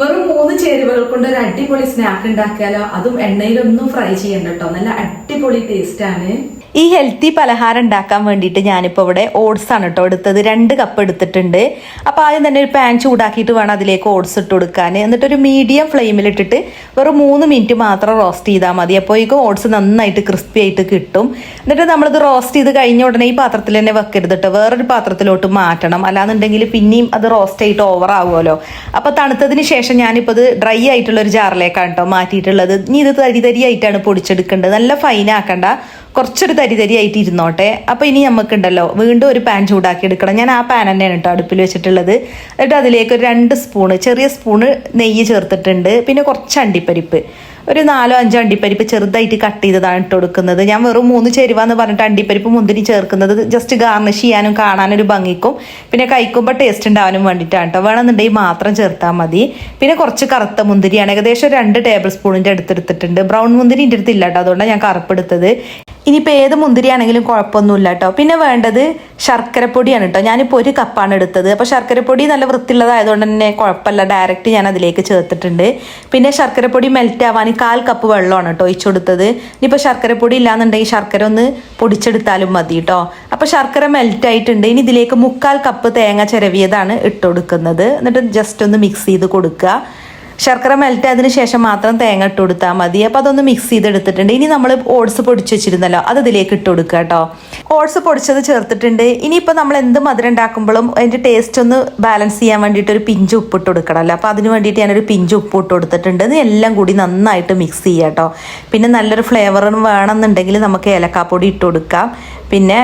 വെറും മൂന്ന് ചേരുവകൾ കൊണ്ട് ഒരു അടിപൊളി സ്നാക്ക് ഉണ്ടാക്കിയാലോ? അതും എണ്ണയിലൊന്നും ഫ്രൈ ചെയ്യണ്ട കേട്ടോ നല്ല അടിപൊളി ടേസ്റ്റ് ആണ്. ഈ ഹെൽത്തി പലഹാരം ഉണ്ടാക്കാൻ വേണ്ടിയിട്ട് ഞാനിപ്പോൾ ഇവിടെ ഓട്സ് ആണ് കേട്ടോ എടുത്തത്. രണ്ട് കപ്പ് എടുത്തിട്ടുണ്ട്. അപ്പോൾ ആദ്യം തന്നെ ഒരു പാൻ ചൂടാക്കിയിട്ട് വേണം അതിലേക്ക് ഓട്സ് ഇട്ട് കൊടുക്കാൻ. എന്നിട്ട് ഒരു മീഡിയം ഫ്ലെയിമിൽ ഇട്ടിട്ട് വെറും മൂന്ന് മിനിറ്റ് മാത്രം റോസ്റ്റ് ചെയ്താൽ മതി. അപ്പോൾ ഈ ഓട്സ് നന്നായിട്ട് ക്രിസ്പി ആയിട്ട് കിട്ടും. എന്നിട്ട് നമ്മളിത് റോസ്റ്റ് ചെയ്ത് കഴിഞ്ഞ ഉടനെ ഈ പാത്രത്തിൽ തന്നെ വെക്കരുത് കേട്ടോ വേറൊരു പാത്രത്തിലോട്ട് മാറ്റണം. അല്ലാന്നുണ്ടെങ്കിൽ പിന്നെയും അത് റോസ്റ്റ് ആയിട്ട് ഓവർ ആവുമല്ലോ. അപ്പോൾ തണുത്തതിന് ശേഷം ഞാനിപ്പോൾ ഇത് ഡ്രൈ ആയിട്ടുള്ള ഒരു ജാറിലേക്കാണ് കേട്ടോ മാറ്റിയിട്ടുള്ളത്. ഇനി ഇത് തരി തരി ആയിട്ടാണ് പൊടിച്ചെടുക്കേണ്ടത്. നല്ല ഫൈൻ ആക്കണ്ട. കുറച്ചൊരു തരി തരി ആയിട്ട് ഇരുന്നോട്ടെ അപ്പോൾ ഇനി നമുക്കുണ്ടല്ലോ വീണ്ടും ഒരു പാൻ ചൂടാക്കി എടുക്കണം ഞാൻ ആ പാൻ തന്നെയാണ് കേട്ടോ അടുപ്പിൽ വെച്ചിട്ടുള്ളത്. എന്നിട്ട് അതിലേക്ക് ഒരു രണ്ട് സ്പൂണ് ചെറിയ സ്പൂണ് നെയ്യ് ചേർത്തിട്ടുണ്ട്. പിന്നെ കുറച്ച് അണ്ടിപ്പരിപ്പ്. ഒരു നാലോ അഞ്ചോ അണ്ടിപ്പരിപ്പ് ചെറുതായിട്ട് കട്ട് ചെയ്തതാണ് ഇട്ട് കൊടുക്കുന്നത്. ഞാൻ വെറും മൂന്ന് ചേരുവാന്ന് പറഞ്ഞിട്ട് അണ്ടിപ്പരിപ്പ് മുന്തിരി ചേർക്കുന്നത് ജസ്റ്റ് ഗാർണിഷ് ചെയ്യാനും കാണാനൊരു ഭംഗിക്കും. പിന്നെ കഴിക്കുമ്പോൾ ടേസ്റ്റ് ഉണ്ടാവാനും വേണ്ടിയിട്ടാണ് കേട്ടോ വേണമെന്നുണ്ടെങ്കിൽ മാത്രം ചേർത്താൽ മതി. പിന്നെ കുറച്ച് കറുത്ത മുന്തിരിയാണ്. ഏകദേശം രണ്ട് ടേബിൾ സ്പൂണിന്റെ അടുത്തെടുത്തിട്ടുണ്ട് ബ്രൗൺ മുന്തിരി എന്റെ അടുത്തില്ല കേട്ടോ അതുകൊണ്ടാണ് ഞാൻ കറുപ്പെടുത്തത് ഇനിയിപ്പോൾ ഏത് മുന്തിരിയാണെങ്കിലും കുഴപ്പമൊന്നുമില്ല കേട്ടോ. പിന്നെ വേണ്ടത് ശർക്കരപ്പൊടിയാണ് കേട്ടോ. ഞാനിപ്പോൾ ഒരു കപ്പാണ് എടുത്തത്. അപ്പോൾ ശർക്കരപ്പൊടി നല്ല വൃത്തിയുള്ളതായതുകൊണ്ട് തന്നെ കുഴപ്പമില്ല. ഡയറക്റ്റ് ഞാൻ അതിലേക്ക് ചേർത്തിട്ടുണ്ട്. പിന്നെ ശർക്കരപ്പൊടി മെൽറ്റ് ആവാൻ കാൽ കപ്പ് വെള്ളമാണ് കേട്ടോ ഒഴിച്ചു കൊടുത്തത്. ഇനിയിപ്പോൾ ശർക്കരപ്പൊടി ഇല്ലാന്നുണ്ടെങ്കിൽ ശർക്കര ഒന്ന് പൊടിച്ചെടുത്താലും മതി കേട്ടോ. അപ്പോൾ ശർക്കര മെൽറ്റ് ആയിട്ടുണ്ട്. ഇനി ഇതിലേക്ക് മുക്കാൽ കപ്പ് തേങ്ങ ചിരവിയതാണ് ഇട്ടുകൊടുക്കുന്നത് എന്നിട്ട് ജസ്റ്റ് ഒന്ന് മിക്സ് ചെയ്ത് കൊടുക്കുക. ശർക്കര മെൽറ്റ് ആയതിനു ശേഷം മാത്രം തേങ്ങ ഇട്ട് കൊടുത്താൽ മതി. അപ്പോൾ അതൊന്ന് മിക്സ് ചെയ്തെടുത്തിട്ടുണ്ട്. ഇനി നമ്മൾ ഓട്സ് പൊടിച്ച് വെച്ചിരുന്നല്ലോ അത് ഇതിലേക്ക് ഇട്ട് കൊടുക്കുക കേട്ടോ ഓട്സ് പൊടിച്ചത് ചേർത്തിട്ടുണ്ട്. ഇനിയിപ്പോൾ നമ്മൾ എന്ത് മധുരം ഉണ്ടാക്കുമ്പോഴും അതിന്റെ ടേസ്റ്റ് ഒന്ന് ബാലൻസ് ചെയ്യാൻ വേണ്ടിയിട്ട് ഒരു പിഞ്ച് ഉപ്പ് ഇട്ട് കൊടുക്കണമല്ലോ അപ്പോൾ അതിന് വേണ്ടിയിട്ട് ഞാനൊരു പിഞ്ച് ഉപ്പ് ഇട്ട് കൊടുത്തിട്ടുണ്ട്. എല്ലാം കൂടി നന്നായിട്ട് മിക്സ് ചെയ്യുക കേട്ടോ പിന്നെ നല്ലൊരു ഫ്ലേവറും വേണമെന്നുണ്ടെങ്കിൽ നമുക്ക് ഏലക്കാപ്പൊടി ഇട്ട് കൊടുക്കാം. പിന്നെ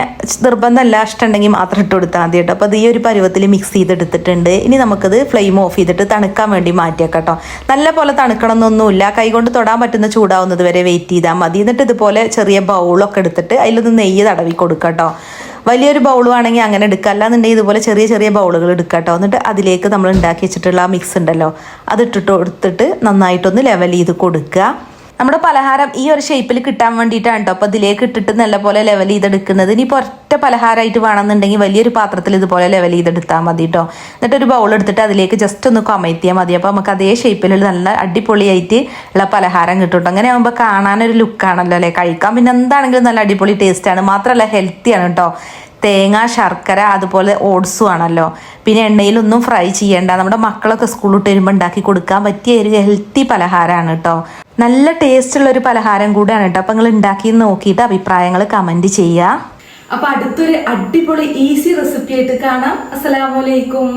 നിർബന്ധമല്ല ഇഷ്ടമുണ്ടെങ്കിൽ മാത്രം ഇട്ട് കൊടുത്താൽ മതി കേട്ടോ. അപ്പോൾ ഈ ഒരു പരുവത്തിൽ മിക്സ് ചെയ്തെടുത്തിട്ടുണ്ട്. ഇനി നമുക്കത് ഫ്ലെയിം ഓഫ് ചെയ്തിട്ട് തണുക്കാൻ വേണ്ടി മാറ്റിയേക്കാം കേട്ടോ. നല്ല പോലെ തണുക്കണമെന്നൊന്നുമില്ല. കൈകൊണ്ട് തൊടാൻ പറ്റുന്ന ചൂടാവുന്നത് വരെ വെയിറ്റ് ചെയ്താൽ മതി. എന്നിട്ട് ഇതുപോലെ ചെറിയ ബൗളൊക്കെ എടുത്തിട്ട് അതിലൊന്ന് നെയ്യ് തടവി കൊടുക്കുക കേട്ടോ. വലിയൊരു ബൗൾ വേണമെങ്കിൽ അങ്ങനെ എടുക്കുക അല്ലാന്നുണ്ടെങ്കിൽ ഇതുപോലെ ചെറിയ ചെറിയ ബൗളുകൾ എടുക്കുക കേട്ടോ. എന്നിട്ട് അതിലേക്ക് നമ്മൾ ഉണ്ടാക്കി വെച്ചിട്ടുള്ള ആ മിക്സ് ഉണ്ടല്ലോ. അത് ഇട്ടിട്ട് കൊടുത്തിട്ട് നന്നായിട്ടൊന്ന് ലെവൽ ചെയ്ത് കൊടുക്കുക. നമ്മുടെ പലഹാരം ഈ ഒരു ഷേപ്പിൽ കിട്ടാൻ വേണ്ടിയിട്ടാണ് കേട്ടോ അപ്പോൾ ഇതിലേക്ക് ഇട്ടിട്ട് നല്ലപോലെ ലെവൽ ചെയ്തെടുക്കുന്നത്. ഇനിയിപ്പോൾ ഒറ്റ പലഹാരമായിട്ട് വേണമെന്നുണ്ടെങ്കിൽ വലിയൊരു പാത്രത്തിൽ ഇതുപോലെ ലെവൽ ചെയ്തെടുത്താൽ മതി കേട്ടോ എന്നിട്ട് ഒരു ബൗൾ എടുത്തിട്ട് അതിലേക്ക് ജസ്റ്റ് ഒന്ന് കമഴ്ത്തിയാൽ മതി. അപ്പോൾ നമുക്ക് അതേ ഷേപ്പിൽ നല്ല അടിപൊളിയായിട്ട് ഉള്ള പലഹാരം കേട്ടോ അങ്ങനെ ആകുമ്പോൾ കാണാനൊരു ലുക്കാണല്ലോ അല്ലേ? കഴിക്കാൻ പിന്നെ എന്താണെങ്കിലും നല്ല അടിപൊളി ടേസ്റ്റാണ് മാത്രമല്ല ഹെൽത്തിയാണ് കേട്ടോ തേങ്ങ ശർക്കര അതുപോലെ ഓട്സും ആണല്ലോ. പിന്നെ എണ്ണയിലൊന്നും ഫ്രൈ ചെയ്യേണ്ട. നമ്മുടെ മക്കളൊക്കെ സ്കൂളിൽ വിട്ട് വരുമ്പോൾ ഉണ്ടാക്കി കൊടുക്കാൻ പറ്റിയ ഒരു ഹെൽത്തി പലഹാരമാണ് കേട്ടോ നല്ല ടേസ്റ്റ് ഉള്ള ഒരു പലഹാരം കൂടെയാണ് കേട്ടോ അപ്പം നിങ്ങൾ ഉണ്ടാക്കി നോക്കിയിട്ട് അഭിപ്രായങ്ങൾ കമന്റ് ചെയ്യുക അപ്പൊ അടുത്തൊരു അടിപൊളി ഈസി റെസിപ്പി ആയിട്ട് കാണാം. അസ്സലാമലൈക്കും